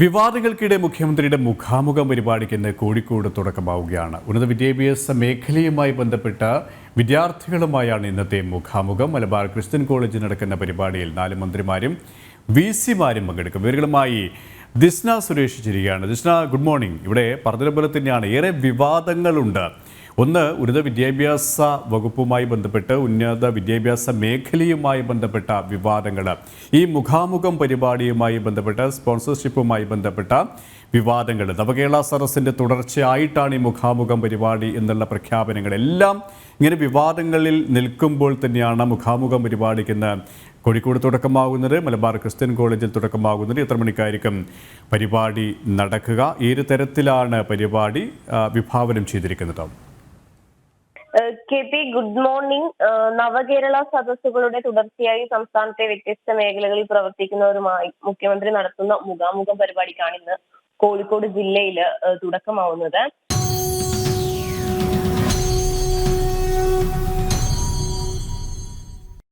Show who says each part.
Speaker 1: വിവാദങ്ങൾക്കിടെ മുഖ്യമന്ത്രിയുടെ മുഖാമുഖം പരിപാടിക്ക് ഇന്ന് കോഴിക്കോട് തുടക്കമാവുകയാണ്. ഉന്നത വിദ്യാഭ്യാസ മേഖലയുമായി ബന്ധപ്പെട്ട വിദ്യാർത്ഥികളുമായാണ് ഇന്നത്തെ മുഖാമുഖം. മലബാർ ക്രിസ്ത്യൻ കോളേജിൽ നടക്കുന്ന പരിപാടിയിൽ നാല് മന്ത്രിമാരും വി സിമാരും പങ്കെടുക്കും. ഇവരുമായി ദിസ്ന സുരേഷ് ചിരികയാണ് ദിസ്ന ഗുഡ് മോർണിംഗ് ഇവിടെ പറഞ്ഞതുപോലെ പോലെ തന്നെയാണ്. ഏറെ വിവാദങ്ങളുണ്ട്. ഒന്ന് ഉന്നത വിദ്യാഭ്യാസ വകുപ്പുമായി ബന്ധപ്പെട്ട് ഉന്നത വിദ്യാഭ്യാസ മേഖലയുമായി ബന്ധപ്പെട്ട വിവാദങ്ങൾ ഈ മുഖാമുഖം പരിപാടിയുമായി ബന്ധപ്പെട്ട് സ്പോൺസർഷിപ്പുമായി ബന്ധപ്പെട്ട വിവാദങ്ങൾ നവകേരള സദസ്സിന്റെ തുടർച്ചയായിട്ടാണ് ഈ മുഖാമുഖം പരിപാടി എന്നുള്ള പ്രഖ്യാപനങ്ങളെല്ലാം ഇങ്ങനെ വിവാദങ്ങളിൽ നിൽക്കുമ്പോൾ തന്നെയാണ് മുഖാമുഖം പരിപാടിക്ക് ഇന്ന് കോഴിക്കോട് തുടക്കമാകുന്നത് മലബാർ ക്രിസ്ത്യൻ കോളേജിൽ തുടക്കമാകുന്നത്. എത്ര മണിക്കായിരിക്കും പരിപാടി നടക്കുക? ഏത് തരത്തിലാണ് പരിപാടി വിഭാവനം ചെയ്തിരിക്കുന്നത്?
Speaker 2: K P good morning. Navakerala സദസ്സുകളുടെ തുടർച്ചയായി സംസ്ഥാനത്തെ വ്യത്യസ്ത മേഖലകളിൽ പ്രവർത്തിക്കുന്നവരുമായി മുഖ്യമന്ത്രി നടത്തുന്ന മുഖാമുഖം പരിപാടിക്കാണ് ഇന്ന് കോഴിക്കോട് ജില്ലയിൽ തുടക്കമാവുന്നത്.